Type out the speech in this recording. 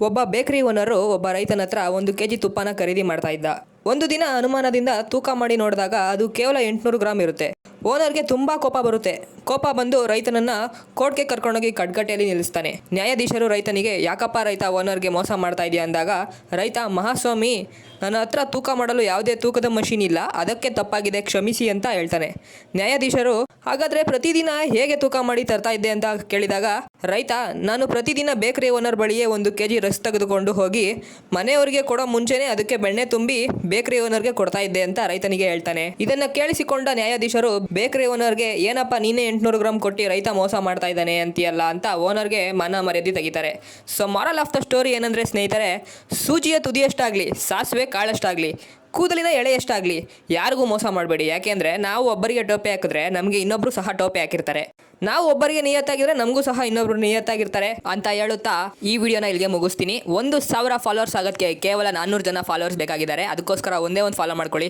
ಒಬ್ಬ bakery owner ಒಬ್ಬ ರೈತನ ಹತ್ರ ಒಂದು ಕೆಜಿ ತುಪ್ಪನ ಖರೀದಿ ಮಾಡ್ತಾ ಇದ್ದ. ಒಂದು ದಿನ ಅನುಮಾನದಿಂದ ತೂಕ ಮಾಡಿ ನೋಡಿದಾಗ ಅದು ಕೇವಲ ಎಂಟುನೂರು ಗ್ರಾಮ್ ಇರುತ್ತೆ. ಓನರ್ಗೆ ತುಂಬಾ ಕೋಪ ಬರುತ್ತೆ. ಕೋಪ ಬಂದು ರೈತನನ್ನ ಕೋರ್ಟ್ಗೆ ಕರ್ಕೊಂಡೋಗಿ ಕಡ್ಗಟ್ಟೆಯಲ್ಲಿ ನಿಲ್ಲಿಸ್ತಾನೆ. ನ್ಯಾಯಾಧೀಶರು ರೈತನಿಗೆ, ಯಾಕಪ್ಪ ರೈತ ಓನರ್ಗೆ ಮೋಸ ಮಾಡ್ತಾ ಇದೆಯಾ? ಅಂದಾಗ, ರೈತ, ಮಹಾಸ್ವಾಮಿ, ನನ್ನ ಹತ್ರ ತೂಕ ಮಾಡಲು ಯಾವುದೇ ತೂಕದ ಮಷೀನ್ ಇಲ್ಲ. ಅದಕ್ಕೆ ತಪ್ಪಾಗಿದೆ, ಕ್ಷಮಿಸಿ ಅಂತ ಹೇಳ್ತಾನೆ. ನ್ಯಾಯಾಧೀಶರು, ಹಾಗಾದ್ರೆ ಪ್ರತಿದಿನ ಹೇಗೆ ತೂಕ ಮಾಡಿ ತರ್ತಾ ಇದ್ದೆ? ಅಂತ ಕೇಳಿದಾಗ, ರೈತ, ನಾನು ಪ್ರತಿದಿನ ಬೇಕರಿ ಓನರ್ ಬಳಿಯೇ ಒಂದು ಕೆ ಜಿ ರಸ್ ತೆಗೆದುಕೊಂಡು ಹೋಗಿ ಮನೆಯವರಿಗೆ ಕೊಡೋ ಮುಂಚೆನೆ ಅದಕ್ಕೆ ಬೆಣ್ಣೆ ತುಂಬಿ ಬೇಕರಿ ಓನರ್ಗೆ ಕೊಡ್ತಾ ಇದ್ದೆ ಅಂತ ರೈತನಿಗೆ ಹೇಳ್ತಾನೆ. ಇದನ್ನ ಕೇಳಿಸಿಕೊಂಡ ನ್ಯಾಯಾಧೀಶರು ಬೇಕರಿ ಓನರ್ಗೆ ಏನಪ್ಪ ನೀನೇ ಎಂಟುನೂರು ಗ್ರಾಮ್ ಕೊಟ್ಟು ರೈತ ಮೋಸ ಮಾಡ್ತಾ ಇದ್ದಾನೆ ಅಂತೀಯಲ್ಲ ಅಂತ ಓನರ್ಗೆ ಮನ ಮರ್ಯಾದೆ ತೆಗಿತಾರೆ. So moral of the story ಏನಂದ್ರೆ ಸ್ನೇಹಿತರೆ, ಸೂಜಿಯ ತುದಿಯಷ್ಟಾಗಲಿ ಸಾಸಿವೆ ಕಾಳಷ್ಟಾಗ್ಲಿ, ಕೂದಲಿನ ಎಳೆಯಷ್ಟಾಗ್ಲಿ ಯಾರಿಗೂ ಮೋಸ ಮಾಡಬೇಡಿ. ಯಾಕೆಂದ್ರೆ ನಾವು ಒಬ್ಬರಿಗೆ ಟೋಪಿ ಹಾಕಿದ್ರೆ ನಮಗೆ ಇನ್ನೊಬ್ರು ಸಹ ಟೋಪಿ ಹಾಕಿರ್ತಾರೆ. ನಾವು ಒಬ್ಬರಿಗೆ ನಿಯತ್ತಾಗಿದ್ರೆ ನಮಗೂ ಸಹ ಇನ್ನೊಬ್ರು ನಿಯತ್ತಾಗಿರ್ತಾರೆ ಅಂತ ಹೇಳುತ್ತಾ ಈ ವಿಡಿಯೋನ ಇಲ್ಲಿಗೆ ಮುಗಿಸ್ತೀನಿ. ಒಂದು ಸಾವಿರ ಫಾಲೋವರ್ಸ್ ಆಗೋದಕ್ಕೆ ಕೇವಲ ನಾನ್ನೂರು ಜನ ಫಾಲೋವರ್ಸ್ ಬೇಕಾಗಿದ್ದಾರೆ. ಅದಕ್ಕೋಸ್ಕರ ಒಂದೇ ಒಂದು ಫಾಲೋ ಮಾಡ್ಕೊಳ್ಳಿ.